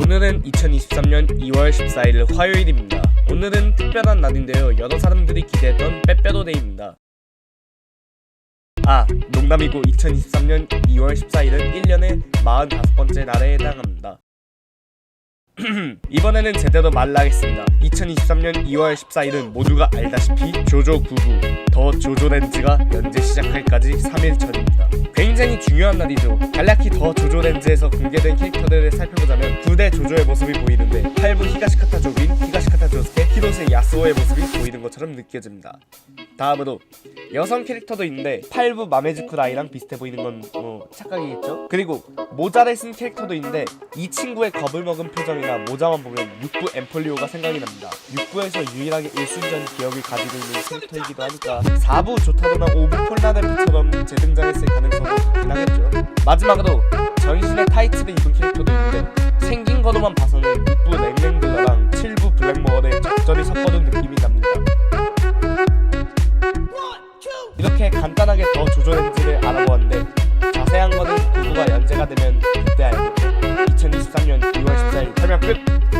오늘은 2023년 2월 14일 화요일입니다. 오늘은 특별한 날인데요. 여러 사람들이 기대했던 빼빼로데이입니다. 아, 농담이고 2023년 2월 14일은 1년의 45번째 날에 해당합니다. 이번에는 제대로 말하겠습니다. 2023년 2월 14일은 모두가 알다시피 조조 99, 더 조조 렌즈가 연재 시작할까지 3일 전입니다. 굉장히 중요한 날이죠. 간략히 더 조조 렌즈에서 공개된 캐릭터들을 살펴보자면 9대 조조의 모습이 보이는데 8부 히가시카타 조빈, 히가시카타 조스케, 히로세 야스오의 모습이 보이는 것처럼 느껴집니다. 다음으로 여성 캐릭터도 있는데 8부 마메즈쿠 라이랑 비슷해 보이는 건 뭐 착각이겠죠? 그리고 모자를 쓴 캐릭터도 있는데 이 친구의 겁을 먹은 표정이나 모자만 보면 6부 엠폴리오가 생각이 납니다. 6부에서 유일하게 일순전 기억을 가지고 있는 캐릭터이기도 하니까 4부 조타로나 5부 폴라덴프처럼 재등장했을 가능성도 있긴 하겠죠. 마지막으로 전신에 타이츠를 입은 캐릭터 적절히 섞어둔 느낌이 납니다. 이렇게 간단하게 더 조조렌즈를 알아보았는데 자세한 거는 구구가 연재가 되면 그때 알겠죠. 2023년 2월 14일 설명 끝!